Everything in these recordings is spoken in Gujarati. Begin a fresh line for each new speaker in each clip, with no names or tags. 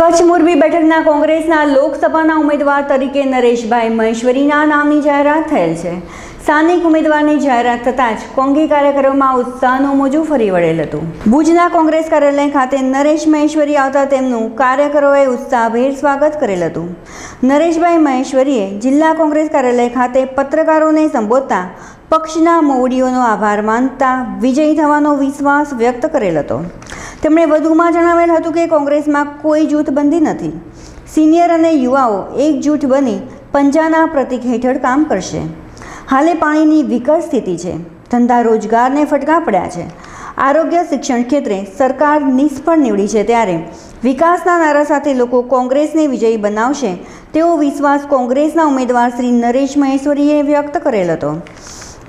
કચ્છ મોરબી બેઠકના કોંગ્રેસના લોકસભાના ઉમેદવાર તરીકે નરેશભાઈ મહેશ્વરીના નામની જાહેરાત થયેલ છે. સ્થાનિક ઉમેદવારની જાહેરાત થતાં જ કોંગી કાર્યકરોમાં ઉત્સાહનું મોજું ફરી વળેલ હતું. ભુજના કોંગ્રેસ કાર્યાલય ખાતે નરેશ મહેશ્વરી આવતા તેમનું કાર્યકરોએ ઉત્સાહભેર સ્વાગત કરેલ હતું. નરેશભાઈ મહેશ્વરીએ જિલ્લા કોંગ્રેસ કાર્યાલય ખાતે પત્રકારોને સંબોધતા પક્ષના મોવડીઓનો આભાર માનતા વિજયી થવાનો વિશ્વાસ વ્યક્ત કરેલ હતો. તેમણે વધુમાં જણાવેલ હતું કે કોંગ્રેસમાં કોઈ જૂથબંધી નથી. સિનિયર અને યુવાઓ એકજૂથ બની પંજાના પ્રતિક હેઠળ કામ કરશે. હાલે પાણીની વિકટ સ્થિતિ છે. ધંધા રોજગારને ફટકા પડ્યા છે. આરોગ્ય શિક્ષણ ક્ષેત્રે સરકાર નિષ્ફળ નીવડી છે ત્યારે વિકાસના નારા સાથે લોકો કોંગ્રેસને વિજયી બનાવશે તેવો વિશ્વાસ કોંગ્રેસના ઉમેદવાર શ્રી નરેશ મહેશ્વરીએ વ્યક્ત કરેલ હતો.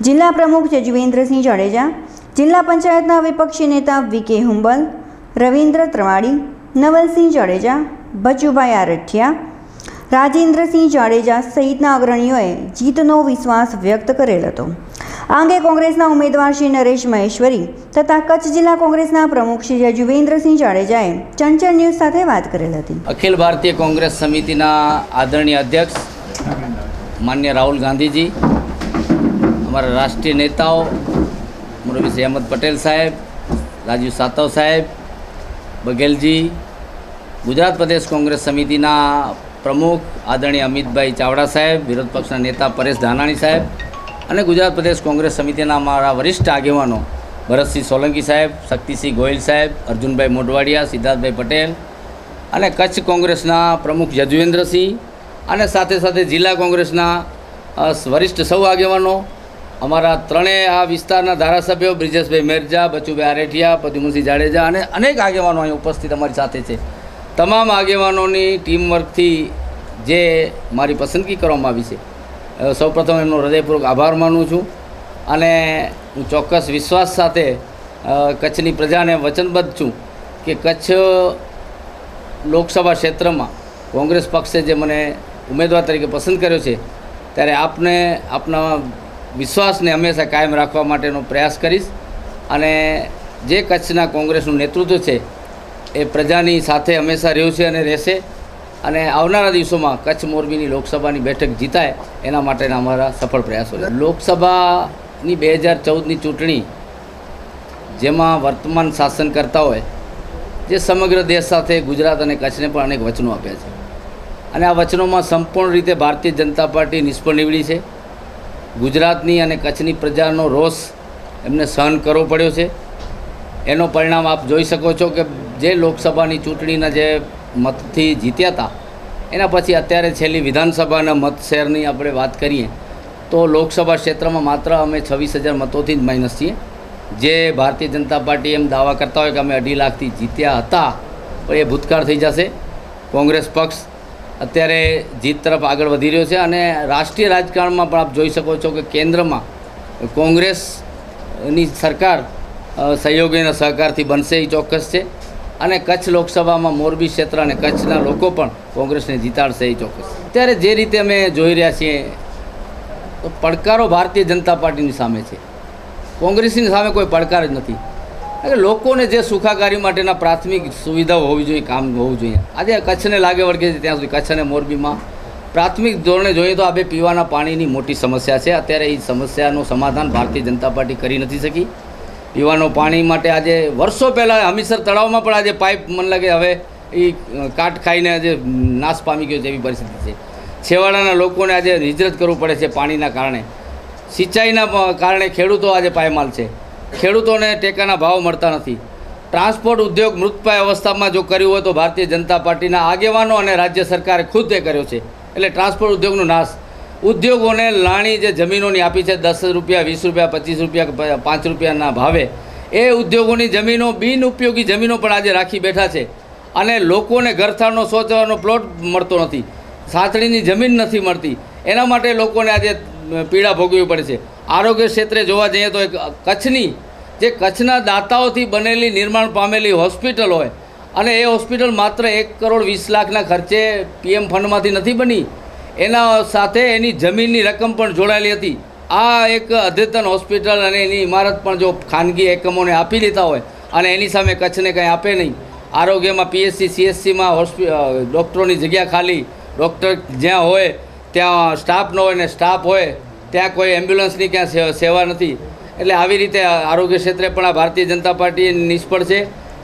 જિલ્લા પ્રમુખ યજુવેન્દ્રસિંહ જાડેજા, જિલ્લા પંચાયતના વિપક્ષી નેતા વી કે હુંબલ રવિન્દ્ર ત્રવાડી નવલસિંહ જાડેજા, બચુભાઈ આરઠિયા, રાજેન્દ્રસિંહ જાડેજા સહિતના અગ્રણીઓએ જીતનો વિશ્વાસ વ્યક્ત કરેલ હતો. આ અંગે કોંગ્રેસના ઉમેદવાર શ્રી નરેશ મહેશ્વરી તથા કચ્છ જિલ્લા કોંગ્રેસના પ્રમુખ શ્રી યજુવેન્દ્રસિંહ જાડેજાએ ચંચળ ન્યૂઝ સાથે વાત કરેલ હતી.
અખિલ ભારતીય કોંગ્રેસ સમિતિના આદરણીય અધ્યક્ષ, માન્ય રાહુલ ગાંધીજી, અમારા રાષ્ટ્રીય નેતાઓ મુરબી શ્રી અહેમદ પટેલ સાહેબ રાજીવ સાતવ સાહેબ બઘેલજી, ગુજરાત પ્રદેશ કોંગ્રેસ સમિતિના પ્રમુખ આદરણીય અમિતભાઈ ચાવડા સાહેબ, વિરોધ પક્ષના નેતા પરેશ ધાનાણી સાહેબ અને ગુજરાત પ્રદેશ કોંગ્રેસ સમિતિના અમારા વરિષ્ઠ આગેવાનો ભરતસિંહ સોલંકી સાહેબ, શક્તિસિંહ ગોયલ સાહેબ, અર્જુનભાઈ મોઢવાડિયા, સિદ્ધાર્થભાઈ પટેલ અને કચ્છ કોંગ્રેસના પ્રમુખ યજુવેન્દ્રસિંહ અને સાથે સાથે જિલ્લા કોંગ્રેસના વરિષ્ઠ સૌ આગેવાનો અમારા ત્રણેય આ વિસ્તારના ધારાસભ્યો બ્રિજેશભાઈ મેરજા, બચુભાઈ આરેઠિયા પ્રદ્યુમનસિંહ જાડેજા અને અનેક આગેવાનો અહીં ઉપસ્થિત અમારી સાથે છે. તમામ આગેવાનોની ટીમવર્કથી જે મારી પસંદગી કરવામાં આવી છે સૌપ્રથમ એમનો હૃદયપૂર્વક આભાર માનું છું અને હું ચોક્કસ વિશ્વાસ સાથે કચ્છની પ્રજાને વચનબદ્ધ છું કે કચ્છ લોકસભા ક્ષેત્રમાં કોંગ્રેસ પક્ષે જે મને ઉમેદવાર તરીકે પસંદ કર્યો છે, ત્યારે આપને આપના વિશ્વાસને હંમેશા કાયમ રાખવા માટેનો પ્રયાસ કરીશ. અને જે કચ્છના કોંગ્રેસનું નેતૃત્વ છે, એ પ્રજાની સાથે હંમેશા રહ્યું છે અને રહેશે. અને આવનારા દિવસોમાં કચ્છ મોરબીની લોકસભાની બેઠક જીતાય, એના માટેના અમારા સફળ પ્રયાસો છે. લોકસભાની બે હજાર ચૌદની ચૂંટણી, જેમાં વર્તમાન શાસન કરતા હોય, જે સમગ્ર દેશ સાથે ગુજરાત અને કચ્છને પણ અનેક વચનો આપ્યા છે. અને આ વચનોમાં સંપૂર્ણ રીતે ભારતીય જનતા પાર્ટી નિષ્ફળ નીવડી છે. ગુજરાતની અને કચ્છની પ્રજાનો રોષ એમને સહન કરવો પડ્યો છે. એનો પરિણામ આપ જોઈ શકો છો કે જે લોકસભાની ચૂંટણીના જે મતથી જીત્યા હતા, એના પછી અત્યારે છેલ્લી વિધાનસભાના મત શેરની આપણે વાત કરીએ, તો લોકસભા ક્ષેત્રમાં માત્ર અમે છવ્વીસ હજાર મતોથી જ માઇનસ છીએ. જે ભારતીય જનતા પાર્ટી એમ દાવા કરતા હોય કે અમે અઢી લાખથી જીત્યા હતા, પણ એ ભૂતકાળ થઈ જશે. કોંગ્રેસ પક્ષ અત્યારે જીત તરફ આગળ વધી રહ્યો છે અને રાષ્ટ્રીય રાજકારણમાં પણ આપ જોઈ શકો છો કે કેન્દ્રમાં કોંગ્રેસની સરકાર સહયોગીના સહકારથી બનશે એ ચોક્કસ છે. અને કચ્છ લોકસભામાં મોરબી ક્ષેત્ર અને કચ્છના લોકો પણ કોંગ્રેસને જીતાડશે એ ચોક્કસ અત્યારે જે રીતે અમે જોઈ રહ્યા છીએ પડકારો ભારતીય જનતા પાર્ટીની સામે છે. કોંગ્રેસની સામે કોઈ પડકાર જ નથી. લોકોને જે સુખાકારી માટેના પ્રાથમિક સુવિધાઓ હોવી જોઈએ, કામ હોવું જોઈએ. આજે કચ્છને લાગે વળગે છે ત્યાં સુધી કચ્છ અને મોરબીમાં પ્રાથમિક ધોરણે જોઈએ તો આ બે પીવાના પાણીની મોટી સમસ્યા છે. અત્યારે એ સમસ્યાનું સમાધાન ભારતીય જનતા પાર્ટી કરી નથી શકી. પીવાનું પાણી માટે આજે વર્ષો પહેલાં હમીસર તળાવમાં પણ આજે પાઇપ મને લાગે હવે એ કાટ ખાઈને આજે નાશ પામી ગયો તેવી પરિસ્થિતિ છે. છેવાડાના લોકોને આજે હિજરત કરવું પડે છે પાણીના કારણે. સિંચાઈના કારણે ખેડૂતો આજે પાયમાલ છે. ખેડૂતોને ટેકાના ભાવ મળતા નથી. ટ્રાન્સપોર્ટ ઉદ્યોગ મૃતપાય અવસ્થામાં જો કર્યું હોય તો ભારતીય જનતા પાર્ટીના આગેવાનો અને રાજ્ય સરકારે ખુદ તે કર્યો છે. એટલે ટ્રાન્સપોર્ટ ઉદ્યોગનો નાશ. ઉદ્યોગોને લાણી જે જમીનોની આપી છે, દસ રૂપિયા, વીસ રૂપિયા, પચીસ રૂપિયા પાંચ રૂપિયાના ભાવે, એ ઉદ્યોગોની જમીનો બિનઉપયોગી જમીનો પણ આજે રાખી બેઠા છે. અને લોકોને ઘરથાળનો શૌચાલયનો પ્લોટ મળતો નથી. સાંતળીની જમીન નથી મળતી. એના માટે લોકોને આજે પીડા ભોગવવી પડે છે. આરોગ્ય ક્ષેત્રે જોવા જઈએ તો એક કચ્છની, જે કચ્છના દાતાઓથી બનેલી નિર્માણ પામેલી હોસ્પિટલ હોય, અને એ હોસ્પિટલ માત્ર એક કરોડ વીસ લાખના ખર્ચે પીએમ ફંડમાંથી નથી બની. એના સાથે એની જમીનની રકમ પણ જોડાયેલી હતી. આ એક અદ્યતન હોસ્પિટલ અને એની ઇમારત પણ જો ખાનગી એકમોને આપી દેતા હોય, અને એની સામે કચ્છને કંઈ આપે નહીં. આરોગ્યમાં પીએચસી, સીએચસીમાં હોસ્પિ ડૉક્ટરોની જગ્યા ખાલી. ડૉક્ટર જ્યાં હોય, ત્યાં સ્ટાફ ન હોય ને સ્ટાફ હોય ત્યાં કોઈ એમ્બ્યુલન્સની ક્યાં સેવા નથી. એટલે આવી રીતે આરોગ્ય ક્ષેત્રે પણ આ ભારતીય જનતા પાર્ટી નિષ્ફળ છે.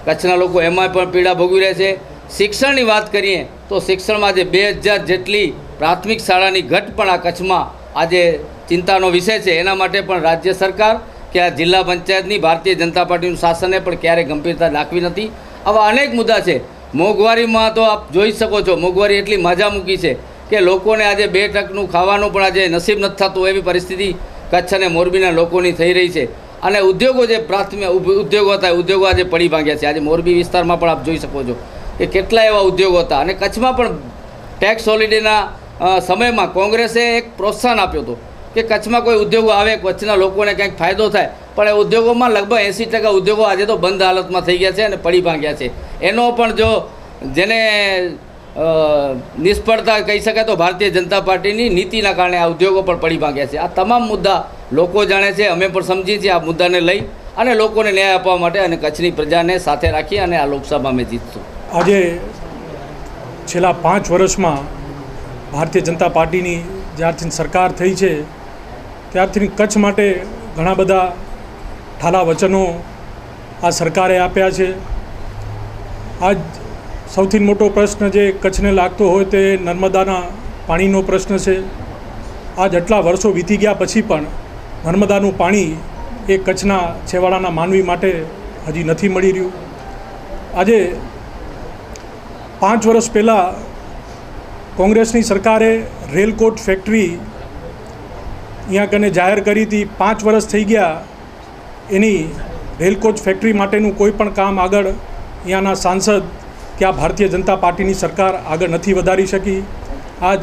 કચ્છના લોકો એમાં પણ પીડા ભોગવી રહ્યા છે. શિક્ષણની વાત કરીએ તો શિક્ષણમાં આજે બે હજાર જેટલી પ્રાથમિક શાળાની ઘટ પણ આ કચ્છમાં આજે ચિંતાનો વિષય છે. એના માટે પણ રાજ્ય સરકાર કે આ જિલ્લા પંચાયતની ભારતીય જનતા પાર્ટીનું શાસને પણ ક્યારેય ગંભીરતા દાખવી નથી. આવા અનેક મુદ્દા છે. મોંઘવારીમાં તો આપ જોઈ શકો છો. મોંઘવારી એટલી મજા મૂકી છે. કે લોકોને આજે બે ટકનું ખાવાનું પણ આજે નસીબ નથી થતું એવી પરિસ્થિતિ કચ્છ અને મોરબીના લોકોની થઈ રહી છે. અને ઉદ્યોગો જે પ્રાથમિક ઉદ્યોગો હતા ઉદ્યોગો આજે પડી ભાંગ્યા છે. આજે મોરબી વિસ્તારમાં પણ આપ જોઈ શકો છો કે કેટલા એવા ઉદ્યોગો હતા. અને કચ્છમાં પણ ટેક્સ હોલિડેના સમયમાં કોંગ્રેસે એક પ્રોત્સાહન આપ્યો હતો કે કચ્છમાં કોઈ ઉદ્યોગો આવે, કચ્છના લોકોને કંઈક ફાયદો થાય. પણ એ ઉદ્યોગોમાં લગભગ એંસી ટકા ઉદ્યોગો આજે તો બંધ હાલતમાં થઈ ગયા છે અને પડી ભાંગ્યા છે. એનો પણ જો જેને નિષ્ફળતા કહી શકાય તો ભારતીય જનતા પાર્ટીની નીતિના કારણે આ ઉદ્યોગો પણ પડી ભાગ્યા છે. આ તમામ મુદ્દા લોકો જાણે છે, અમે પણ સમજીએ છીએ આ મુદ્દાને લઈ અને લોકોને ન્યાય આપવા માટે અને કચ્છની પ્રજાને સાથે રાખી અને આ લોકસભા અમે જીતશું.
આજે છેલ્લા પાંચ વર્ષમાં ભારતીય જનતા પાર્ટીની જ્યારથી સરકાર થઈ છે, ત્યારથી કચ્છ માટે ઘણા બધા ઠાલા વચનો આ સરકારે આપ્યા છે. આજ સૌથી મોટો પ્રશ્ન જે કચ્છને લાગતો હોય તે નર્મદાના પાણીનો પ્રશ્ન છે. આજ આટલા વર્ષો વીતી ગયા પછી પણ નર્મદાનું પાણી એ કચ્છના છેવાડાના માનવી માટે હજી નથી મળી રહ્યું. આજે પાંચ વર્ષ પહેલાં કોંગ્રેસની સરકારે રેલકોટ ફેક્ટરી અહીંયા કને જાહેર કરી હતી. પાંચ વર્ષ થઈ ગયા એની રેલકોચ ફેક્ટરી માટેનું કોઈ પણ કામ આગળ અહીંયાના સાંસદ આ ભારતીય જનતા પાર્ટીની સરકાર આગળ નથી વધારી શકી? આજ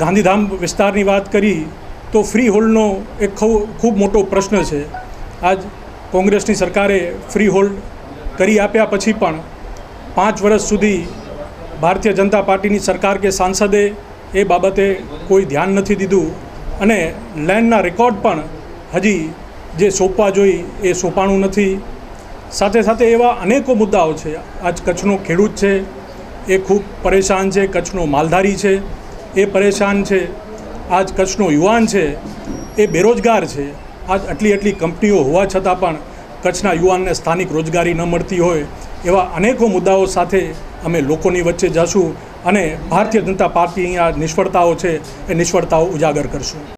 ગાંધીધામ વિસ્તારની વાત કરી તો ફ્રી હોલ્ડનો એક ખૂબ મોટો પ્રશ્ન છે. આજ કોંગ્રેસની સરકારે ફ્રી હોલ્ડ કરી આપ્યા પછી પણ પાંચ વર્ષ સુધી ભારતીય જનતા પાર્ટીની સરકાર કે સાંસદે એ બાબતે કોઈ ધ્યાન નથી દીધું અને લેન્ડના રેકોર્ડ પણ હજી જે સોંપવા જોઈએ એ સોંપાણું નથી. સાથે સાથે એવા અનેકો મુદ્દાઓ છે. આજ કચ્છનો ખેડૂત છે, એ ખૂબ પરેશાન છે, કચ્છનો માલધારી છે, એ પરેશાન છે. આજ કચ્છનો યુવાન છે, એ બેરોજગાર છે. આજ આટલી આટલી કંપનીઓ હોવા છતાં પણ કચ્છના યુવાનને સ્થાનિક રોજગારી ન મળતી હોય, એવા અનેકો મુદ્દાઓ સાથે અમે લોકોની વચ્ચે જશું અને ભારતીય જનતા પાર્ટી અહીંયા નિષ્ફળતાઓ છે, એ નિષ્ફળતાઓ ઉજાગર કરશું.